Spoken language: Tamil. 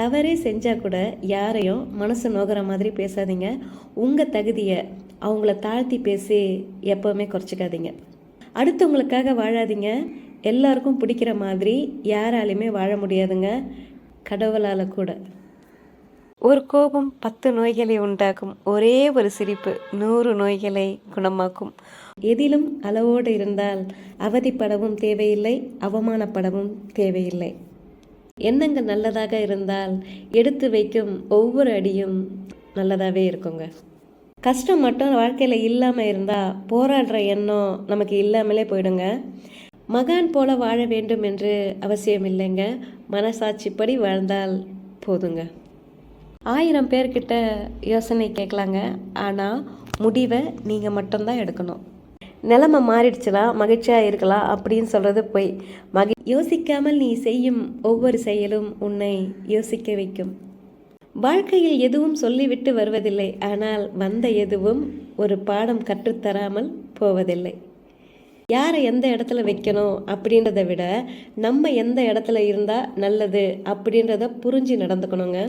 தவறே செஞ்சால் கூட யாரையும் மனசு நோகிற மாதிரி பேசாதீங்க. உங்கள் தகுதியை அவங்கள தாழ்த்தி பேசி எப்போவுமே குறைச்சிக்காதீங்க. அடுத்தவங்களுக்காக வாழாதீங்க. எல்லாருக்கும் பிடிக்கிற மாதிரி யாராலையுமே வாழ முடியாதுங்க. கடவுளால் கூட. ஒரு கோபம் பத்து நோய்களை உண்டாக்கும். ஒரே ஒரு சிரிப்பு நூறு நோய்களை குணமாக்கும். எதிலும் அளவோடு இருந்தால் அவதிப்படவும் தேவையில்லை அவமானப்படவும் தேவையில்லை. எண்ணங்கள் நல்லதாக இருந்தால் எடுத்து வைக்கும் ஒவ்வொரு அடியும் நல்லதாகவே இருக்குங்க. கஷ்டம் மட்டும் வாழ்க்கையில் இல்லாமல் இருந்தால் போராடுற எண்ணம் நமக்கு இல்லாமலே போயிடுங்க. மகான் போல வாழ வேண்டும் என்று அவசியம் இல்லைங்க. மனசாட்சிப்படி வாழ்ந்தால் போதுங்க. ஆயிரம் பேர்கிட்ட யோசனை கேட்கலாங்க. ஆனால் முடிவை நீங்கள் மட்டும்தான் எடுக்கணும். நிலமை மாறிடுச்சுனா மகிழ்ச்சியாக இருக்கலாம் அப்படின்னு சொல்கிறது போய். மகி யோசிக்காமல் நீ செய்யும் ஒவ்வொரு செயலும் உன்னை யோசிக்க வைக்கும். வாழ்க்கையில் எதுவும் சொல்லிவிட்டு வருவதில்லை. ஆனால் வந்த எதுவும் ஒரு பாடம் கற்றுத்தராமல் போவதில்லை. யாரை எந்த இடத்துல வைக்கணும் அப்படின்றத விட நம்ம எந்த இடத்துல இருந்தால் நல்லது அப்படின்றத புரிஞ்சு நடந்துக்கணுங்க.